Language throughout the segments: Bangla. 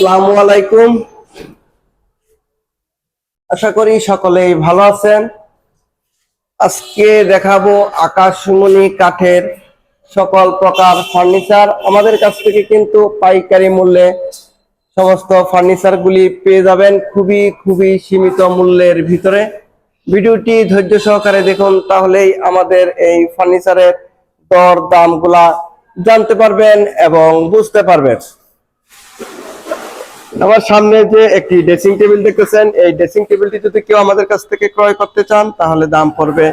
আসসালামু আলাইকুম। আশা করি সকলেই ভালো আছেন। আজকে দেখাবো আকাশমণি কাঠের সকল প্রকার ফার্নিচার। আমাদের কাছ থেকে কিন্তু পাইকারি মূল্যে সমস্ত ফার্নিচার গুলি পেয়ে যাবেন খুবই খুবই সীমিত মূল্যের ভিতরে। ভিডিওটি ধৈর্য সহকারে দেখুন, তাহলেই আমাদের এই ফার্নিচারের দর দামগুলা জানতে পারবেন এবং বুঝতে পারবেন। আমার সামনে যে একটি ড্রেসিং টেবিল দেখতেছেন, এই ড্রেসিং টেবিলটি যদি কেউ আমাদের কাছ থেকে ক্রয় করতে চান, তাহলে দাম পড়বে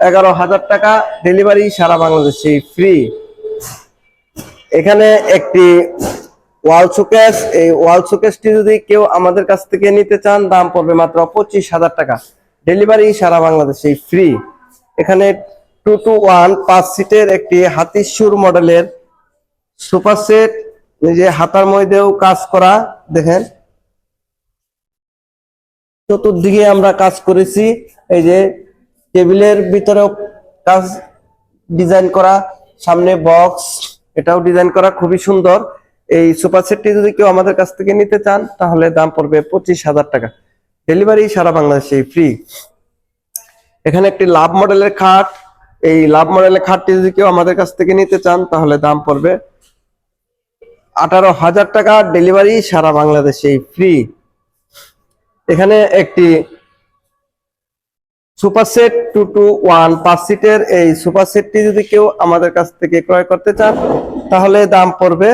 এগারো হাজার টাকা। ডেলিভারি সারা বাংলাদেশে ফ্রি এখানে একটি ওয়াল শোকেস এই ওয়াল শোকেসটি যদি কেউ আমাদের কাছ থেকে নিতে চান, দাম পড়বে মাত্র পঁচিশ হাজার টাকা। ডেলিভারি সারা বাংলাদেশে ফ্রি এখানে টু টু ওয়ান পাঁচ সিটের একটি হাতিসুর মডেলের সুপার সেট নিজে হাতার মধ্যেও কাজ করা, দেখেন। চতুর্দিকে আমরা কাজ করেছি, এই যে টেবিলের ভিতরেও কাজ ডিজাইন করা, সামনে বক্স, এটাও ডিজাইন করা খুবই সুন্দর। এই সুপার সেটটি যদি কেউ আমাদের কাছ থেকে নিতে চান, তাহলে দাম পড়বে পঁচিশ হাজার টাকা। ডেলিভারি সারা বাংলাদেশে ফ্রি। এখানে একটি লাভ মডেলের খাট, এই লাভ মডেলের খাটটি যদি কেউ আমাদের কাছ থেকে নিতে চান, তাহলে দাম পড়বে আঠারো হাজার টাকা ডেলিভারি সারা বাংলাদেশে ফ্রি। এখানে একটি super set two two one পাঁচ সিটের এই সুপার সেটটি যদি কেউ আমাদের কাছ থেকে ক্রয় করতে চান, তাহলে দাম পড়বে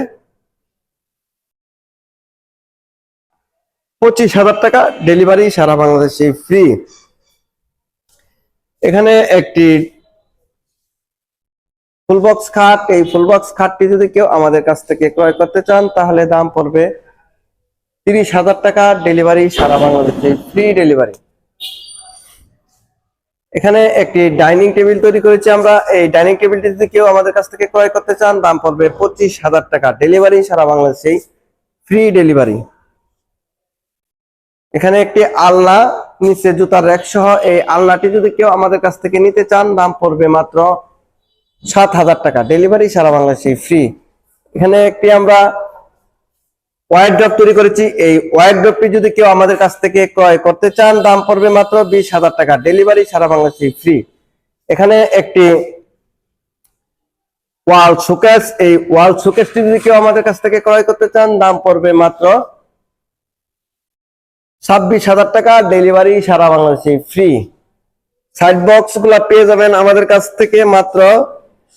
পঁচিশ হাজার টাকা, ডেলিভারি সারা বাংলাদেশে ফ্রি। এখানে একটি ফুল বক্স খাট, এই ফুলবক্স খাটটি যদি কেউ আমাদের কাছ থেকে ক্রয় করতে চান, তাহলে দাম পড়বে তিরিশ হাজার টাকা ডেলিভারি সারা বাংলাদেশে ফ্রি ডেলিভারি এখানে একটি ডাইনিং টেবিল তৈরি করেছি আমরা। এই ডাইনিং টেবিলটি যদি কেউ আমাদের কাছ থেকে ক্রয় করতে চান, দাম পড়বে পঁচিশ হাজার টাকা ডেলিভারি সারা বাংলাদেশে ফ্রি ডেলিভারি এখানে একটি আলনা, নিচে জুতার র্যাক সহ এই আলনাটি যদি কেউ আমাদের কাছ থেকে নিতে চান, দাম পড়বে মাত্র সাত হাজার টাকা। ডেলিভারি সারা বাংলাদেশে ফ্রি এখানে একটি আমরা ওয়াইড ড্রপ তৈরি করেছি। এই ওয়াইড ড্রপটি যদি কেউ আমাদের কাছ থেকে ক্রয় করতে চান, দাম পড়বে মাত্র বিশ হাজার টাকা। ডেলিভারি সারা বাংলাদেশে ফ্রি এখানে একটি ওয়াল শোকেস এই ওয়াল শোকেসটি যদি কেউ আমাদের কাছ থেকে ক্রয় করতে চান, দাম পড়বে মাত্র ছাব্বিশ হাজার টাকা। ডেলিভারি সারা বাংলাদেশে ফ্রি সাইড বক্সগুলা পেয়ে যাবেন আমাদের কাছ থেকে মাত্র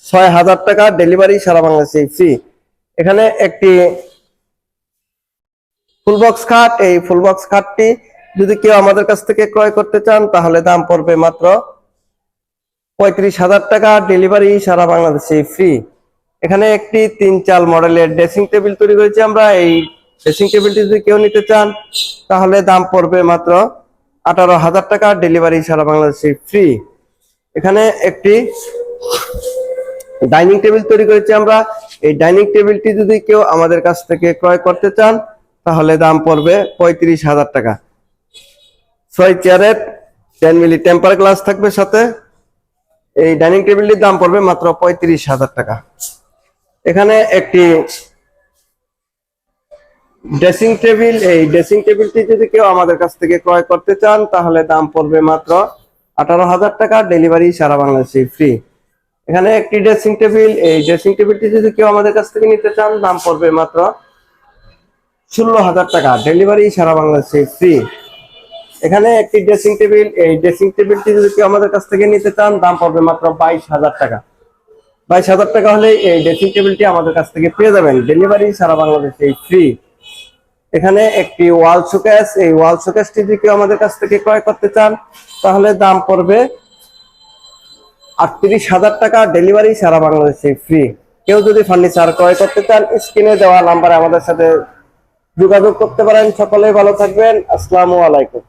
ছয় হাজার টাকা ডেলিভারি সারা বাংলাদেশে ফ্রি এখানে একটি ফুলবক্স খাট এই ফুলবক্স খাটটি যদি কেউ আমাদের কাছ থেকে ক্রয় করতে চান, তাহলে দাম পড়বে মাত্র পঁয়ত্রিশ হাজার টাকা ডেলিভারি সারা বাংলাদেশে ফ্রি এখানে একটি তিন চাল মডেলের ড্রেসিং টেবিল তৈরি করেছি আমরা। এই ড্রেসিং টেবিলটি যদি কেউ নিতে চান, তাহলে দাম পড়বে মাত্র আঠারো হাজার টাকা ডেলিভারি সারা বাংলাদেশে ফ্রি এখানে একটি ডাইনিং টেবিল তৈরি করেছি আমরা। এই ডাইনিং টেবিলটি যদি কেউ আমাদের কাছ থেকে ক্রয় করতে চান, তাহলে দাম পড়বে পঁয়ত্রিশ হাজার টাকা। ছয় চেয়ারের টেন মিলি টেম্পার গ্লাস থাকবে সাথে। এই ডাইনিং টেবিলটির দাম পড়বে মাত্র পঁয়ত্রিশ হাজার টাকা। এখানে একটি ড্রেসিং টেবিল। এই ড্রেসিং টেবিলটি যদি কেউ আমাদের কাছ থেকে ক্রয় করতে চান, তাহলে দাম পড়বে মাত্র আঠারো হাজার টাকা। ডেলিভারি সারা বাংলাদেশে ফ্রি। এখানে একটি ড্রেসিং টেবিল এই ড্রেসিং টেবিলটি যদি কেউ আমাদের কাছ থেকে নিতে চান, দাম পড়বে মাত্র ষোলো হাজার টাকা। ডেলিভারি সারা বাংলাদেশে ফ্রি এখানে একটি ড্রেসিং টেবিল এই ড্রেসিং টেবিলটি যদি কেউ আমাদের কাছ থেকে নিতে চান, দাম পড়বে মাত্র বাইশ হাজার টাকা। বাইশ হাজার টাকা হলে এই ড্রেসিং টেবিলটি আমাদের কাছ থেকে পেয়ে যাবেন। ডেলিভারি সারা বাংলাদেশে ফ্রি এখানে একটি ওয়াল শোকেস এই ওয়াল শোকেসটি যদি কেউ আমাদের কাছ থেকে ক্রয় করতে চান, তাহলে দাম পড়বে আটত্রিশ হাজার টাকা ডেলিভারি সারা বাংলাদেশে ফ্রি কেউ যদি ফার্নিচার ক্রয় করতে চান স্ক্রিনে দেওয়া নাম্বারে আমাদের সাথে যোগাযোগ করতে পারেন। সকলেই ভালো থাকবেন। আসসালামু আলাইকুম।